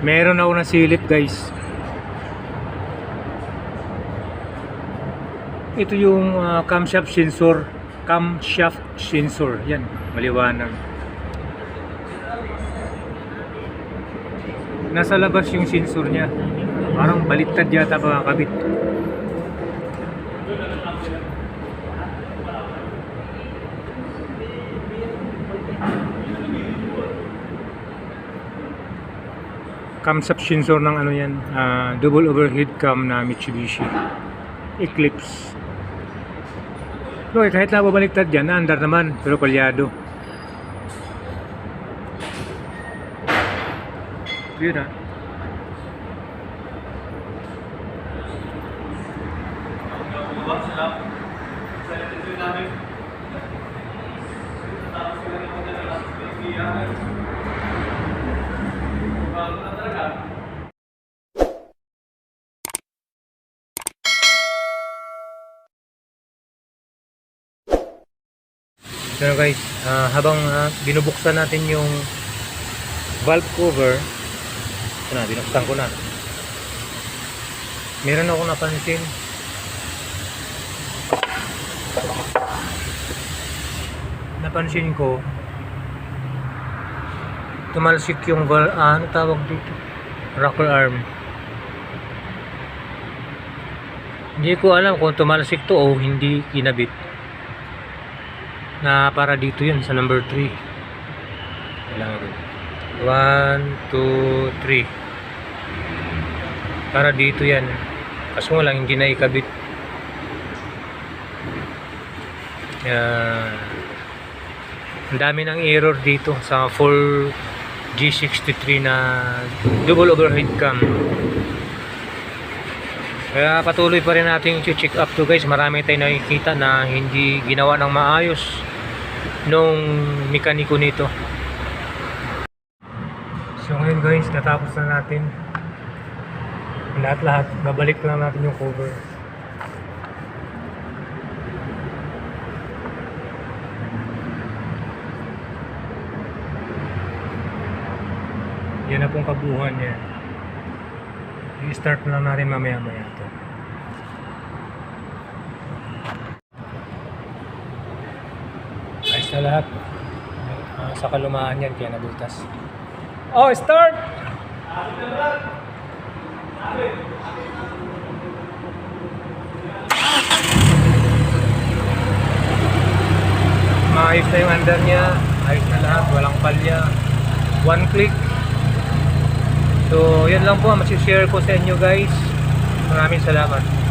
Meron ako na silip guys. Ito yung ah, camshaft sensor. Camshaft sensor. Yan, maliwanag. Nasa labas yung sensor niya. Parang baliktad yata makakabit. Camshaft sensor ng ano yan, ah, double overhead cam na Mitsubishi Eclipse. Eh, kahit nababaliktad yan, naandar naman, pero palyado. Yun ah. Pero guys, ah, habang ah, binubuksan natin yung valve cover, ito na, binuksan ko na. Meron ako napansin. Napansin ko, tumalsik yung valve, ah, ano tawag dito? Rocker arm. Hindi ko alam kung tumalsik to o hindi kinabit. Na para dito yun sa number 3 kailangan 1, 2, 3 para dito yan. Kaso lang hindi na ikabit. Yan. Ang dami ng error dito sa full G63 na double overhead cam. Kaya patuloy pa rin natin check up to guys. Marami tayong nakikita na hindi ginawa ng maayos nung mekaniko nito. So ngayon guys natapos na natin lahat lahat babalik lang natin yung cover yan na pong kabuuan niya. I-start na lang natin mamaya maya to. Ayos na lahat. Ah, sa kalumaan yan kaya nabutas. Oh start! Maayos na yung under niya. Ayos na lahat. Walang palya. One click so yan lang po ang masishare ko sa inyo guys. Maraming salamat